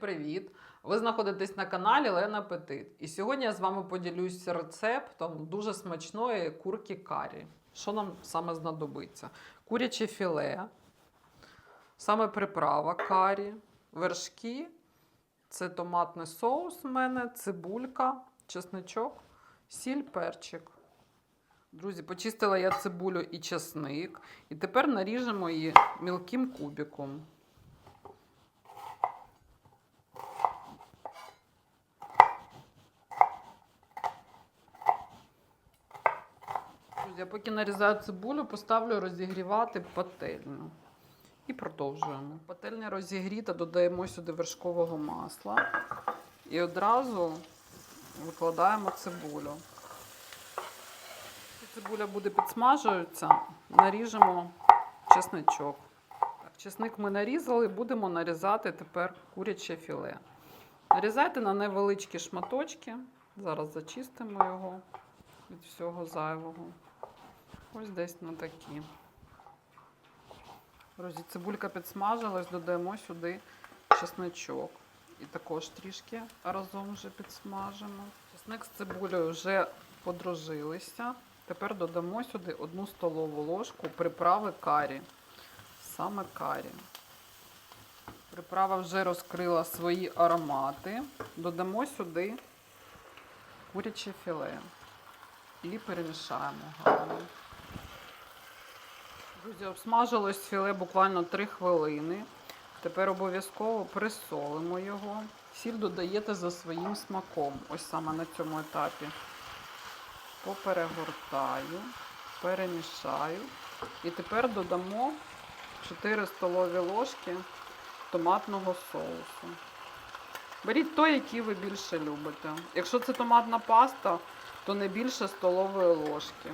привіт! Ви знаходитесь на каналі Лена Петит. І сьогодні я з вами поділюся рецептом дуже смачної курки карі. Що нам саме знадобиться? Куряче філе, саме приправа карі, вершки, це томатний соус у мене, цибулька, чесничок, сіль, перчик. Друзі, почистила я цибулю і чесник. І тепер наріжемо її мілким кубиком. Друзі, поки нарізаю цибулю, поставлю розігрівати пательню. І продовжуємо. Пательня розігріта, додаємо сюди вершкового масла. І одразу викладаємо цибулю. Цибуля буде підсмажуватися, наріжемо чесничок. Так, чесник ми нарізали, будемо нарізати тепер куряче філе. Нарізайте на невеличкі шматочки. Зараз зачистимо його від всього зайвого. Ось десь на такі. Друзі, цибулька підсмажилась, додаємо сюди чесничок. І також трішки разом вже підсмажимо. Чесник з цибулею вже подружилися. Тепер додамо сюди одну столову ложку приправи карі. Саме карі. Приправа вже розкрила свої аромати. Додамо сюди куряче філе і перемішаємо гарно. Друзі, обсмажилось філе буквально 3 хвилини. Тепер обов'язково присолимо його. Сіль додаєте за своїм смаком. Ось саме на цьому етапі. Поперегортаю, перемішаю. І тепер додамо 4 столові ложки томатного соусу. Беріть той, який ви більше любите. Якщо це томатна паста, то не більше столової ложки.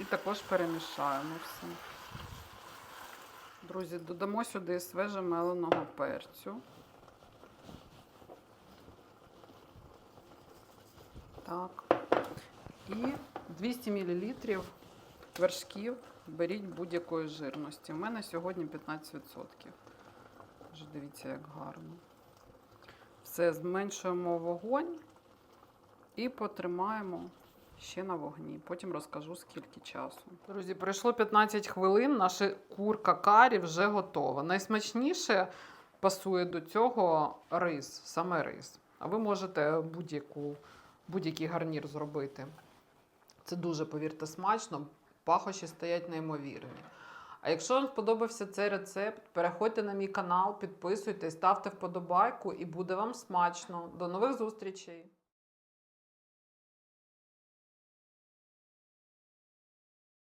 І також перемішаємо все. Друзі, додамо сюди свежемеленого перцю. Так. І 200 мл вершків беріть будь-якої жирності. У мене сьогодні 15%. Вже дивіться, як гарно. Все, зменшуємо вогонь і потримаємо ще на вогні. Потім розкажу, скільки часу. Друзі, пройшло 15 хвилин. Наша курка карі вже готова. Найсмачніше пасує до цього рис, саме рис. А ви можете будь-який гарнір зробити. Це дуже, повірте, смачно. Пахощі стоять неймовірні. А якщо вам сподобався цей рецепт, переходьте на мій канал, підписуйтесь, ставте вподобайку і буде вам смачно. До нових зустрічей!